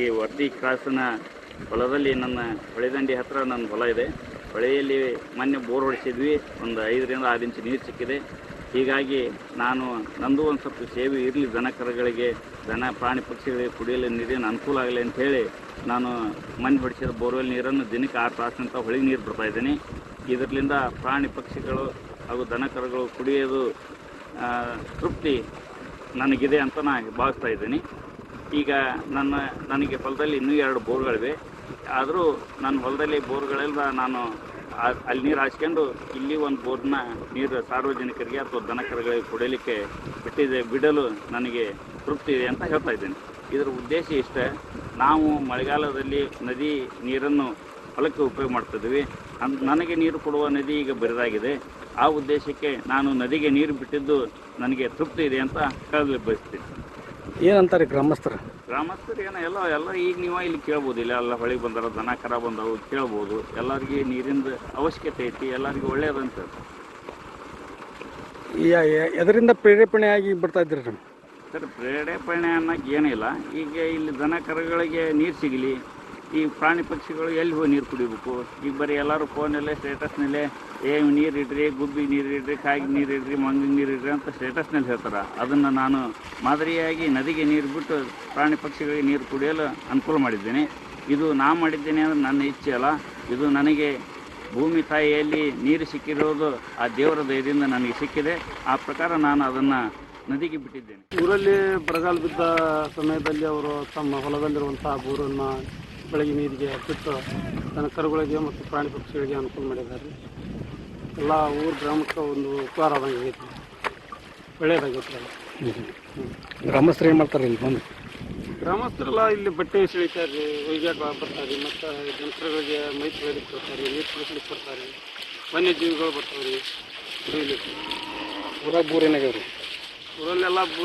ಈ ವರ್ದಿ ಕ್ರಾಸಿನ ಹೊಲದಲ್ಲಿ ನನ್ನ ಹೊಳೆದಂಡಿ ಹತ್ತಿರ ನನ್ನ ಹೊಲ ಇದೆ. ಹೊಳೆಯಲ್ಲಿ ಮೊನ್ನೆ ಬೋರ್ ಹೊಡಿಸಿದ್ವಿ. ಒಂದು ಐದರಿಂದ ಆರು ಇಂಚು ನೀರು ಸಿಕ್ಕಿದೆ. ಹೀಗಾಗಿ ನಾನು ನಂದು ಒಂದು ಸ್ವಲ್ಪ ಸೇವೆ ಇರಲಿ. ದನ ಕರುಗಳಿಗೆ, ದನ ಪ್ರಾಣಿ ಪಕ್ಷಿಗಳಿಗೆ ಕುಡಿಯಲು ನೀರಿನ ಅನುಕೂಲ ಆಗಲಿ ಅಂಥೇಳಿ ನಾನು ಮಣ್ಣು ಹೊಡಿಸಿದ ಬೋರ್ವೆಲ್ ನೀರನ್ನು ದಿನಕ್ಕೆ ಆರು ತಾಸಿನಂತ ಹೊಳಿಗೆ ನೀರು ಬಿಡ್ತಾ ಇದ್ದೀನಿ. ಇದರಿಂದ ಪ್ರಾಣಿ ಪಕ್ಷಿಗಳು ಹಾಗೂ ದನ ಕರುಗಳು ಕುಡಿಯೋದು ತೃಪ್ತಿ ನನಗಿದೆ ಅಂತ ನಾನು ಭಾವಿಸ್ತಾ ಇದ್ದೀನಿ. ಈಗ ನನ್ನ, ನನಗೆ ಹೊಲದಲ್ಲಿ ಇನ್ನೂ ಎರಡು ಬೋರ್ಗಳಿವೆ. ಆದರೂ ನನ್ನ ಹೊಲದಲ್ಲಿ ಬೋರ್ಗಳೆಲ್ಲ ನಾನು ಅಲ್ಲಿ ನೀರು ಹಾಸ್ಕೊಂಡು ಇಲ್ಲಿ ಒಂದು ಬೋರ್ನ ನೀರು ಸಾರ್ವಜನಿಕರಿಗೆ ಅಥವಾ ದನ ಕರುಗಳಿಗೆ ಕುಡಿಯಲಿಕ್ಕೆ ಬಿಟ್ಟಿದೆ, ಬಿಡಲು ನನಗೆ ತೃಪ್ತಿ ಇದೆ ಅಂತ ಹೇಳ್ತಾ ಇದ್ದೀನಿ. ಇದರ ಉದ್ದೇಶ ಇಷ್ಟೇ, ನಾವು ಮಳೆಗಾಲದಲ್ಲಿ ನದಿ ನೀರನ್ನು ಹೊಲಕ್ಕೆ ಉಪಯೋಗ ಮಾಡ್ತಿದ್ವಿ ನನಗೆ ನೀರು ಕೊಡುವ ನದಿ ಈಗ ಬರಿದಾಗಿದೆ. ಆ ಉದ್ದೇಶಕ್ಕೆ ನಾನು ನದಿಗೆ ನೀರು ಬಿಟ್ಟಿದ್ದು ನನಗೆ ತೃಪ್ತಿ ಇದೆ ಅಂತ ಹೇಳಲು ಬಯಸ್ತೀನಿ. ಏನಂತಾರೆ ಗ್ರಾಮಸ್ಥರು? ಗ್ರಾಮಸ್ಥರು ಏನೋ ಎಲ್ಲ ಎಲ್ಲ ಈಗ ನೀವು ಇಲ್ಲಿ ಕೇಳ್ಬೋದು ಇಲ್ಲ ಎಲ್ಲ ಹೊಳಿಗೆ ಬಂದಾರ ದನ ಕರ ಬಂದವು ಕೇಳ್ಬೋದು. ಎಲ್ಲರಿಗೆ ನೀರಿಂದ ಅವಶ್ಯಕತೆ ಐತಿ ಎಲ್ಲರಿಗೂ ಒಳ್ಳೆಯದಂತ ಎದರಿಂದ ಪ್ರೇರೇಪಣೆ ಆಗಿ ಬರ್ತಾ ಇದ್ರಿ ಸರ್ ಪ್ರೇರೇಪಣೆ ಅನ್ನೋಕೆ ಏನಿಲ್ಲ. ಈಗ ಇಲ್ಲಿ ದನ ಕರುಗಳಿಗೆ ನೀರು ಸಿಗಲಿ ಈ ಪ್ರಾಣಿ ಪಕ್ಷಿಗಳು ಎಲ್ಲಿ ಹೋಗಿ ನೀರು ಕುಡಿಬೇಕು? ಈಗ ಬರೀ ಎಲ್ಲರೂ ಫೋನಲ್ಲೇ ಸ್ಟೇಟಸ್ನಲ್ಲೇ ಏ, ನೀರು ಇಡ್ರಿ ಗುಬ್ಬಿಗೆ ನೀರು ಇಡ್ರಿ ಕಾಯಿಗೆ ನೀರು ಇಡ್ರಿ ಮಂಗಿಗೆ ನೀರು ಇಡ್ರಿ ಅಂತ ಸ್ಟೇಟಸ್ನಲ್ಲಿ ಹೇಳ್ತಾರೆ. ಅದನ್ನು ನಾನು ಮಾದರಿಯಾಗಿ ನದಿಗೆ ನೀರು ಬಿಟ್ಟು ಪ್ರಾಣಿ ಪಕ್ಷಿಗಳಿಗೆ ನೀರು ಕುಡಿಯಲು ಅನುಕೂಲ ಮಾಡಿದ್ದೇನೆ. ಇದು ನಾ ಮಾಡಿದ್ದೇನೆ ಅಂದರೆ ನನ್ನ ಇಚ್ಛೆ ಅಲ್ಲ. ಇದು ನನಗೆ ಭೂಮಿ ತಾಯಿಯಲ್ಲಿ ನೀರು ಸಿಕ್ಕಿರೋದು ಆ ದೇವರ ದಯದಿಂದ ನನಗೆ ಸಿಕ್ಕಿದೆ. ಆ ಪ್ರಕಾರ ನಾನು ಅದನ್ನು ನದಿಗೆ ಬಿಟ್ಟಿದ್ದೇನೆ. ಊರಲ್ಲಿ ಬರಗಾಲ ಬಿದ್ದ ಸಮಯದಲ್ಲಿ ಅವರು ತಮ್ಮ ಹೊಲದಲ್ಲಿರುವಂತಹ ಬೋರನ್ನು ಬೆಳಗ್ಗೆ ನೀರಿಗೆ ಬಿಟ್ಟು ತನ್ನ ಕರುಗಳಿಗೆ ಮತ್ತು ಪ್ರಾಣಿ ಪಕ್ಷಿಗಳಿಗೆ ಅನುಕೂಲ ಮಾಡಿದ್ದಾರೆ. ಎಲ್ಲ ಊರು ಗ್ರಾಮಕ್ಕೆ ಒಂದು ಉಪಕಾರ ಆದಂಗೆ ಆಗೈತಿ ಒಳ್ಳೆಯದಾಗೈತಿ ಗ್ರಾಮಸ್ಥರು ಏನು ಮಾಡ್ತಾರೆ ಇಲ್ಲಿ ಬಂದು? ಗ್ರಾಮಸ್ಥರೆಲ್ಲ ಇಲ್ಲಿ ಬಟ್ಟೆ ಸಿಳಿತಾರೆ ವೈದ್ಯಕ ಬರ್ತಾರೆ ಮತ್ತು ಜನಸರುಗಳಿಗೆ ಮೈ ತೊಳೆದಕ್ಕೆ ಬರ್ತಾರೆ ನೀರು ಕುಡಿಸ್ಲಿಕ್ಕೆ ಬರ್ತಾರೆ ವನ್ಯಜೀವಿಗಳು ಬರ್ತಾವೆ ರೀ ಕುಡಿಯಲಿಕ್ಕೆ ಊರಾಗ ಬೂರೇನಾಗ್ಯಾವ ರೀ ಊರಲ್ಲೆಲ್ಲ ಬೋರ್